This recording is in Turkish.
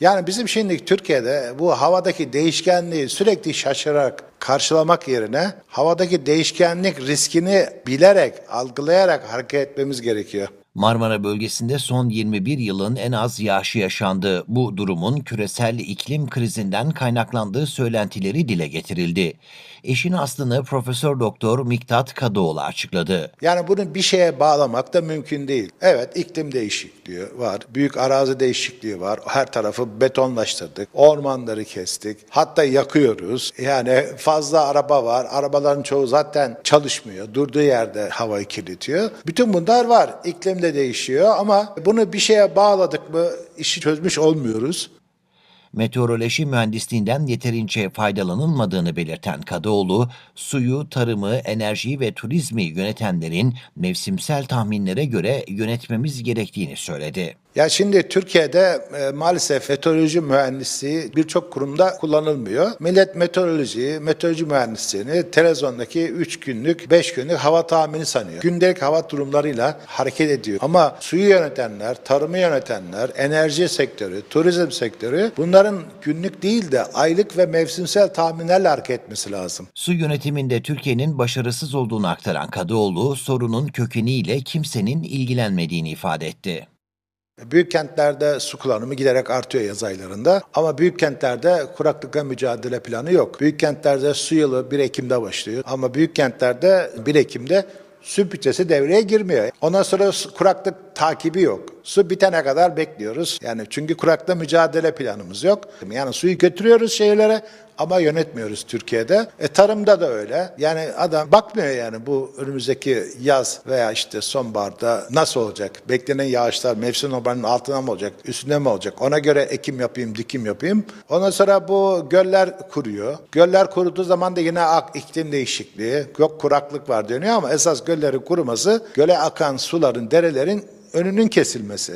Yani bizim şimdi Türkiye'de bu havadaki değişkenliği sürekli şaşırarak karşılamak yerine havadaki değişkenlik riskini bilerek, algılayarak hareket etmemiz gerekiyor. Marmara bölgesinde son 21 yılın en az yağışı yaşandı. Bu durumun küresel iklim krizinden kaynaklandığı söylentileri dile getirildi. Eşin aslını Profesör Doktor Miktat Kadıoğlu açıkladı. Yani bunu bir şeye bağlamak da mümkün değil. Evet iklim değişikliği var. Büyük arazi değişikliği var. Her tarafı betonlaştırdık. Ormanları kestik. Hatta yakıyoruz. Yani fazla araba var. Arabaların çoğu zaten çalışmıyor. Durduğu yerde havayı kirletiyor. Bütün bunlar var. İklim de değişiyor ama bunu bir şeye bağladık mı işi çözmüş olmuyoruz. Meteoroloji mühendisliğinden yeterince faydalanılmadığını belirten Kadıoğlu, suyu, tarımı, enerjiyi ve turizmi yönetenlerin mevsimsel tahminlere göre yönetmemiz gerektiğini söyledi. Ya şimdi Türkiye'de e, maalesef meteoroloji mühendisliği birçok kurumda kullanılmıyor. Millet meteoroloji, meteoroloji mühendisliğini televizyondaki 3 günlük, 5 günlük hava tahmini sanıyor. Gündelik hava durumlarıyla hareket ediyor. Ama suyu yönetenler, tarımı yönetenler, enerji sektörü, turizm sektörü bunların günlük değil de aylık ve mevsimsel tahminlerle hareket etmesi lazım. Su yönetiminde Türkiye'nin başarısız olduğunu aktaran Kadıoğlu, sorunun kökeniyle kimsenin ilgilenmediğini ifade etti. Büyük kentlerde su kullanımı giderek artıyor yaz aylarında ama büyük kentlerde kuraklıkla mücadele planı yok. Büyük kentlerde su yılı 1 Ekim'de başlıyor ama büyük kentlerde 1 Ekim'de su bütçesi devreye girmiyor. Ondan sonra kuraklık takibi yok. Su bitene kadar bekliyoruz. Yani çünkü kurakla mücadele planımız yok. Yani suyu götürüyoruz şehirlere ama yönetmiyoruz Türkiye'de. E tarımda da öyle. Yani adam bakmıyor yani bu önümüzdeki yaz veya işte sonbaharda nasıl olacak? Beklenen yağışlar mevsim normalinin altına mı olacak? Üstüne mi olacak? Ona göre ekim yapayım, dikim yapayım. Ondan sonra bu göller kuruyor. Göller kuruduğu zaman da yine ak, iklim değişikliği, yok kuraklık var deniyor ama esas göllerin kuruması göle akan suların, derelerin önünün kesilmesi.